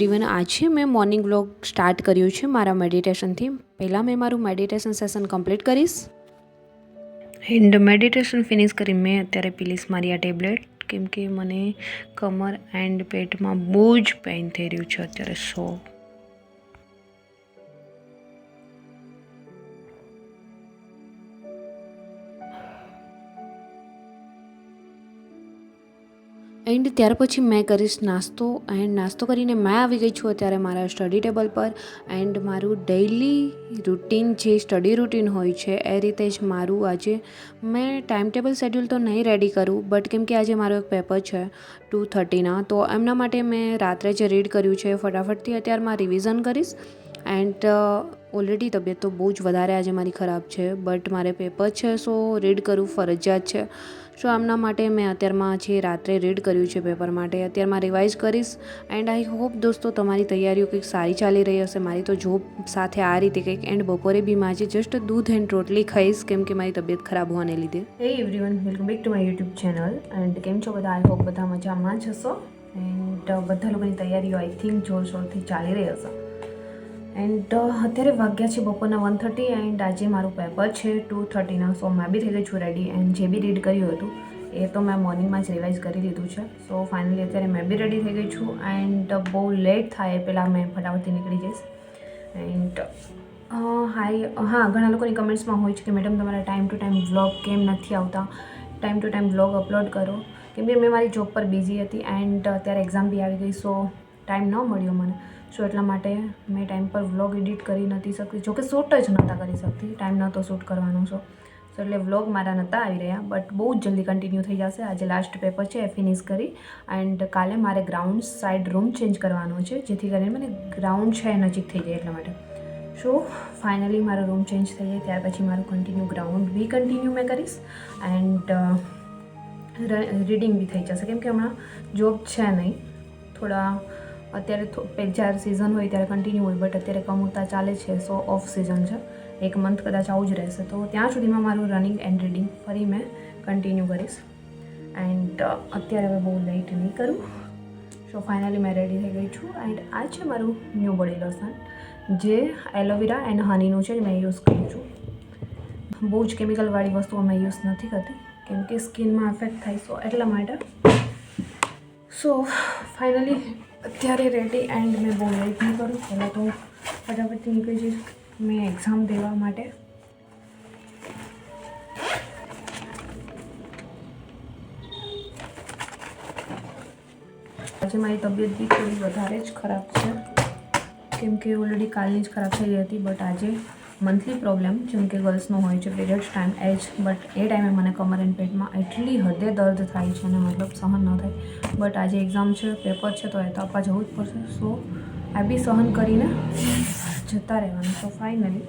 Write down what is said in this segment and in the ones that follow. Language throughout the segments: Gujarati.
એવરીવન, આજે મેં મોર્નિંગ વ્લોગ સ્ટાર્ટ કર્યું છે મારા મેડિટેશનથી પહેલાં મેં મારું મેડિટેશન સેશન કમ્પ્લીટ કરીશ. એન્ડ મેડિટેશન ફિનિશ કરી મેં અત્યારે પીલીશ મારી આ ટેબ્લેટ કેમ કે મને કમર એન્ડ પેટમાં બહુ જ પેઇન થઈ રહ્યું છે અત્યારે સો એન્ડ ત્યાર પછી મેં કરીશ નાસ્તો એન્ડ નાસ્તો કરીને મેં આવી ગઈ છું અત્યારે મારા સ્ટડી ટેબલ પર એન્ડ મારું ડેઇલી રૂટીન જે સ્ટડી રૂટીન હોય છે એ રીતે જ મારું આજે મેં ટાઈમ ટેબલ શેડ્યુલ તો નહીં રેડી કરું બટ કેમ કે આજે મારો એક પેપર છે ટુ થર્ટીના તો એમના માટે મેં રાત્રે જે રીડ કર્યું છે ફટાફટથી અત્યારમાં રિવિઝન કરીશ એન્ડ ઓલરેડી તબિયત તો બહુ જ વધારે આજે મારી ખરાબ છે, બટ મારે પેપર છે સો રીડ કરવું ફરજિયાત છે. સો આમના માટે મેં અત્યારમાં જે રાત્રે રીડ કર્યું છે પેપર માટે, અત્યારમાં રિવાઇઝ કરીશ. એન્ડ આઈ હોપ દોસ્તો તમારી તૈયારીઓ કંઈક સારી ચાલી રહી હશે. મારી તો જોબ સાથે આ રીતે કંઈક એન્ડ બપોરે બી માજે જસ્ટ દૂધ એન્ડ રોટલી ખાઈશ, કેમ કે મારી તબિયત ખરાબ હોવાને લીધે. Hey everyone welcome back to my YouTube channel and કેમ છો બધા? આઈ હોપ બધા મજામાં જ હશો. એન્ડ બધા લોકોની તૈયારીઓ આઈ થિંક જોરશોરથી ચાલી રહી હશે. એન્ડ અત્યારે વાગ્યા છે બપોરના વન થર્ટી એન્ડ આજે મારું પેપર છે ટુ થર્ટીના સો મેં બી થઈ ગઈ છું રેડી એન્ડ જે બી રીડ કર્યું હતું, એ તો મેં મોર્નિંગમાં જ રિવાઇઝ કરી લીધું છે. સો ફાઇનલી અત્યારે મેં બી રેડી થઈ ગઈ છું એન્ડ બહુ લેટ થાય પહેલાં મેં ફટાફટથી નીકળી જઈશ. એન્ડ હાઈ હા, ઘણા લોકોની કમેન્ટ્સમાં હોય છે કે મેડમ તમારા ટાઈમ ટુ ટાઈમ વ્લોગ કેમ નથી આવતા? Time to time vlog upload કરો. કેમ કે મેં મારી જોબ પર બિઝી હતી એન્ડ અત્યારે એક્ઝામ બી આવી ગઈ સો ટાઈમ ન મળ્યો મને. સો એટલા માટે મેં ટાઈમ પર વ્લોગ એડિટ કરી નથી શકતી. જોકે શૂટ જ નહોતા કરી શકતી. ટાઈમ નહોતો શૂટ કરવાનો સો. સો એટલે વ્લોગ મારા નહોતા આવી રહ્યા. બટ બહુ જ જલ્દી કન્ટિન્યુ થઈ જશે. આજે લાસ્ટ પેપર છે, એ ફિનિશ કરી. એન્ડ કાલે મારે ગ્રાઉન્ડ સાઈડ રૂમ ચેન્જ કરવાનો છે, જેથી કરીને મને ગ્રાઉન્ડ છે નજીક થઈ જાય એટલા માટે. સો ફાઇનલી મારો રૂમ ચેન્જ થઈ જાય. ત્યાર પછી મારું કન્ટિન્યુ ગ્રાઉન્ડ બી કન્ટિન્યુ મેં કરીશ. એન્ડ રીડિંગ બી થઈ જશે. કેમ કે હમણાં જોબ છે નહીં. થોડા અત્યારે જ્યારે સિઝન હોય ત્યારે કન્ટિન્યુ હોય બટ અત્યારે કમુરતા ચાલે છે સો ઓફ સિઝન છે. એક મંથ કદાચ આવું જ રહેશે. તો ત્યાં સુધીમાં મારું રનિંગ એન્ડ રીડિંગ ફરી મેં કન્ટિન્યુ કરીશ. એન્ડ અત્યારે હવે બહુ લેટ નહીં કરું. સો ફાઇનલી મેં રેડી થઈ ગઈ છું. એન્ડ આ છે મારું ન્યૂ બોડી લોશન જે એલોવેરા એન્ડ હનીનું છે મેં યુઝ કરું છું. બહુ જ કેમિકલવાળી વસ્તુઓ અમે યુઝ નથી કરતી, કેમ કે સ્કિનમાં અફેક્ટ થાય સો એટલા માટે. સો ફાઇનલી અત્યારે રેડી એન્ડ મેં બહુ લેટ નહીં કરું. પહેલાં તો ફટાફટથી નીકળી જઈશ. મેં એક્ઝામ દેવા માટે. આજે મારી તબિયત બી થોડી વધારે જ ખરાબ છે. કેમ કે ઓલરેડી કાલની જ ખરાબ થઈ હતી બટ આજે મંથલી પ્રોબ્લેમ જેમ કે ગર્લ્સનો હોય છે પીરિયડ્સ ટાઈમ એ જ બટ એ ટાઈમે મને કમર એન્ડ પેટમાં એટલી હદે દર્દ થાય છે અને મતલબ સહન ન થાય. બટ આજે એક્ઝામ છે પેપર છે, તો એ તો આપવા જવું જ પડશે. સો આ બી સહન કરીને જતા રહેવાનું. સો ફાઇનલી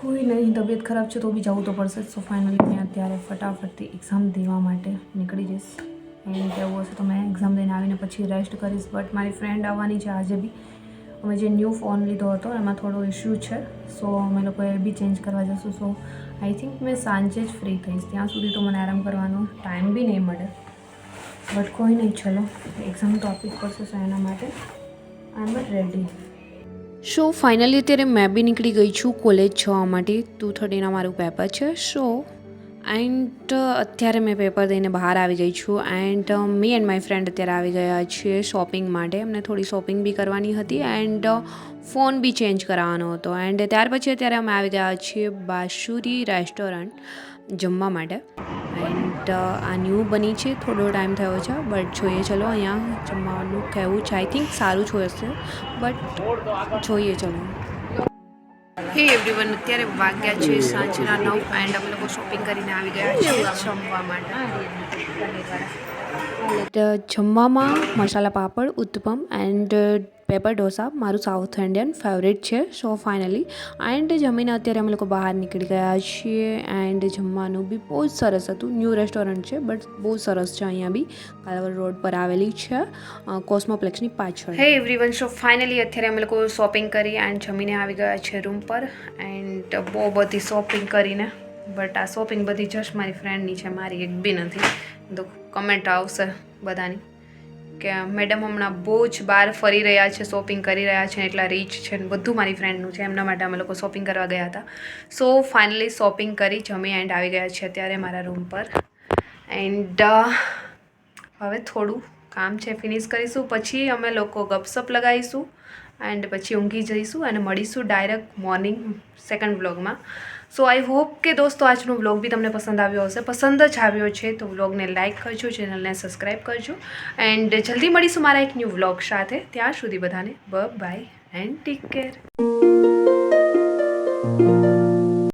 કોઈ નહીં, તબિયત ખરાબ છે તો બી જવું તો પડશે સો ફાઇનલી મેં અત્યારે ફટાફટથી એક્ઝામ દેવા માટે નીકળી જઈશ. એન્ડ કેવું હશે તો મેં એક્ઝામ દઈને આવીને પછી રેસ્ટ કરીશ. બટ મારી ફ્રેન્ડ આવવાની છે આજે બી. અમે જે ન્યૂ ફોન લીધો હતો, એમાં થોડો ઇશ્યુ છે. સો અમે લોકોએ બી ચેન્જ કરવા જશું. સો આઈ થિંક મેં સાંજે જ ફ્રી થઈશ. ત્યાં સુધી તો મને આરામ કરવાનો ટાઈમ બી નહીં મળે. બટ કોઈ નહીં, ચલો. એક્ઝામ ટોપિક પડશે સો એના માટે I am ready so finally અત્યારે મેં બી નીકળી ગઈ છું કોલેજ જવા માટે. ટુ થર્ટીના મારું પેપર છે. સો એન્ડ, અત્યારે મેં પેપર દઈને બહાર આવી ગઈ છું and me and my friend અત્યારે આવી ગયા છીએ શોપિંગ માટે. અમને થોડી શોપિંગ બી કરવાની હતી એન્ડ ફોન બી ચેન્જ કરાવવાનો હતો. એન્ડ, ત્યાર પછી અત્યારે અમે આવી ગયા છીએ બાસુરી રેસ્ટોરન્ટ જમવા માટે. એન્ડ, આ ન્યૂ બની છે. થોડો ટાઈમ થયો છે બટ જોઈએ ચલો અહીંયા જમવાનું કહેવું છે. આઈ થિંક સારું જ હશે બટ જોઈએ ચલો. હે એવરીવન, અત્યારે વાગ્યા છે સાંજના નવ એન્ડ અમે લોકો શોપિંગ કરીને આવી ગયા છીએ જમવા માટે. જમવામાં મસાલા પાપડ, ઉત્તપમ એન્ડ પેપર ઢોસા મારું સાઉથ ઇન્ડિયન ફેવરેટ છે. સો ફાઇનલી એન્ડ જમીને અત્યારે અમે લોકો બહાર નીકળી ગયા છીએ એન્ડ જમવાનું બી બહુ જ સરસ હતું. ન્યૂ રેસ્ટોરન્ટ છે બટ બહુ સરસ છે અહીંયા બી. કાલાવર રોડ પર આવેલી છે કોસ્મોપ્લેક્સની પાછળ. હે એવરીવન સો ફાઇનલી અત્યારે અમે લોકો શોપિંગ કરી એન્ડ જમીને આવી ગયા છે રૂમ પર. એન્ડ બહુ બધી શોપિંગ કરીને બટ આ શોપિંગ બધી જસ્ટ મારી ફ્રેન્ડની છે, મારી એક બી નથી. તો કમેન્ટ આવશે બધાની. કે મેડમ હમણાં બહુ જ બહાર ફરી રહ્યા છે શોપિંગ કરી રહ્યા છે એટલા રીચ છે ને બધું મારી ફ્રેન્ડનું છે. એમના માટે અમે લોકો શોપિંગ કરવા ગયા હતા. સો ફાઇનલી શોપિંગ કરી, જમી એન્ડ આવી ગયા છે અત્યારે મારા રૂમ પર. એન્ડ હવે થોડું કામ છે ફિનિશ કરીશું. પછી અમે લોકો ગપસપ લગાવીશું. એન્ડ પછી ઊંઘી જઈશું અને મળીશું ડાયરેક્ટ મોર્નિંગ સેકન્ડ વ્લોગમાં સો આઈ હોપ કે દોસ્તો, આજનો વ્લોગ બી તમને પસંદ આવ્યો હશે. પસંદ જ આવ્યો છે, તો વ્લોગને લાઇક કરજો ચેનલને સબસ્ક્રાઈબ કરજો. એન્ડ જલ્દી મળીશું મારા એક ન્યૂ વ્લોગ સાથે. ત્યાં સુધી બધાને બ બાય એન્ડ ટેક કેર